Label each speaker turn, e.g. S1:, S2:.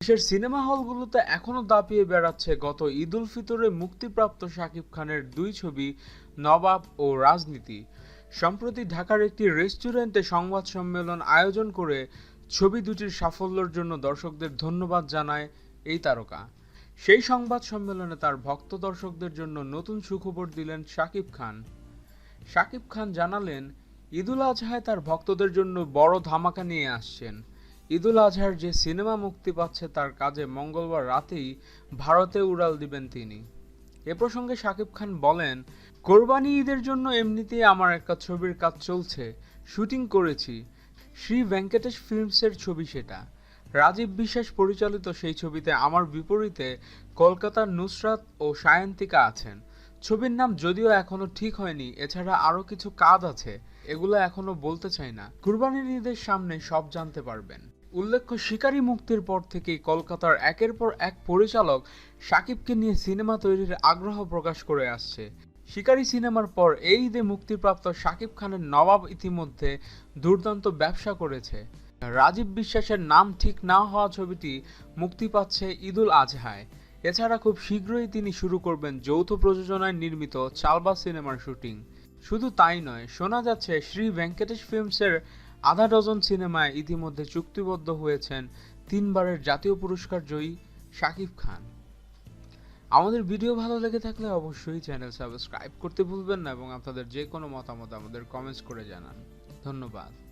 S1: দেশের সিনেমা হলগুলোতে এখনও দাপিয়ে বেড়াচ্ছে গত ঈদ উল ফিতরে মুক্তিপ্রাপ্ত শাকিব খানের দুই ছবি, নবাব ও রাজনীতি। সম্প্রতি ঢাকার একটি রেস্টুরেন্টে সংবাদ সম্মেলন আয়োজন করে ছবি দুটির সাফল্যের জন্য দর্শকদের ধন্যবাদ জানায় এই তারকা। সেই সংবাদ সম্মেলনে তার ভক্ত দর্শকদের জন্য নতুন সুখবর দিলেন শাকিব খান। শাকিব খান জানালেন ঈদুল আজহায় তার ভক্তদের জন্য বড় ধামাকা নিয়ে আসছেন। ঈদুল আজহার যে সিনেমা মুক্তি পাচ্ছে তার কাজে মঙ্গলবার রাতেই ভারতে উড়াল দিবেন তিনি। এ প্রসঙ্গে শাকিব খান বলেন, কোরবানি ঈদের জন্য এমনিতেই আমার একটা ছবির কাজ চলছে, শুটিং করেছি। শ্রী ভেঙ্কটেশ ফিল্মসের ছবি সেটা। রাজীব বিশ্বাস পরিচালিত সেই ছবিতে আমার বিপরীতে কলকাতার নুসরাত ও সায়ন্তিকা আছেন। ছবির নাম যদিও এখনও ঠিক হয়নি, এছাড়া আরও কিছু কাজ আছে, এগুলো এখনও বলতে চাই না। কুরবানির ঈদের সামনে সব জানতে পারবেন। উল্লেখ্য, শিকারী মুক্তির পর থেকেই কলকাতার একের পর এক পরিচালক সাকিবকে নিয়ে সিনেমা তৈরির আগ্রহ প্রকাশ করে আসছে। শিকারী সিনেমার পর এই ঈদে মুক্তিপ্রাপ্ত শাকিব খানের নবাব ইতিমধ্যে দুর্দান্ত ব্যবসা করেছে। রাজীব বিশ্বাসের নাম ঠিক না হওয়া ছবিটি মুক্তি পাচ্ছে ঈদুল আজহায়। এছাড়া খুব শীঘ্রই তিনি শুরু করবেন যৌথ প্রযোজনায় নির্মিত চালবা সিনেমার শুটিং। শুধু তাই নয়, শোনা যাচ্ছে শ্রী ভেঙ্কটেশ ফিল্মসের আধা ডজন সিনেমায় ইতিমধ্যে চুক্তিবদ্ধ হয়েছেন তিনবারের জাতীয় পুরস্কার জয়ী শাকিব খান। আমাদের ভিডিও ভালো লেগে থাকলে অবশ্যই চ্যানেল সাবস্ক্রাইব করতে ভুলবেন না এবং আপনাদের যে কোনো মতামত আমাদের কমেন্টস করে জানান। ধন্যবাদ।